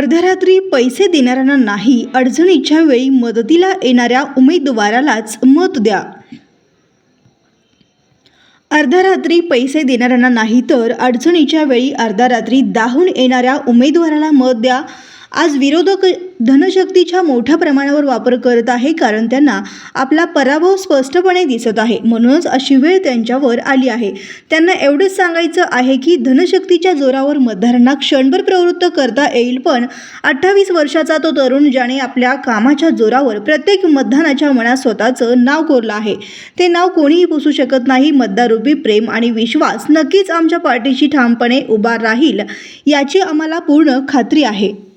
अर्धरात्री पैसे देणाऱ्यांना नाही अडचणीच्या वेळी मदतीला येणाऱ्या उमेदवारालाच मत द्या. अर्धरात्री पैसे देणाऱ्यांना नाही तर अडचणीच्या वेळी अर्धा रात्री दाहून येणाऱ्या उमेदवाराला मत द्या. आज विरोधक धनशक्तीच्या मोठ्या प्रमाणावर वापर करत आहे कारण त्यांना आपला पराभव स्पष्टपणे दिसत आहे. म्हणूनच अशी वेळ त्यांच्यावर आली आहे. त्यांना एवढंच सांगायचं आहे की धनशक्तीच्या जोरावर मतदारांना क्षणभर प्रवृत्त करता येईल पण अठ्ठावीस वर्षाचा तो तरुण ज्याने आपल्या कामाच्या जोरावर प्रत्येक मतदानाच्या मनात स्वतःचं नाव कोरलं आहे. ते नाव कोणीही पुसू शकत नाही. मतदारूपी प्रेम आणि विश्वास नक्कीच आमच्या पार्टीशी ठामपणे उभा राहील याची आम्हाला पूर्ण खात्री आहे.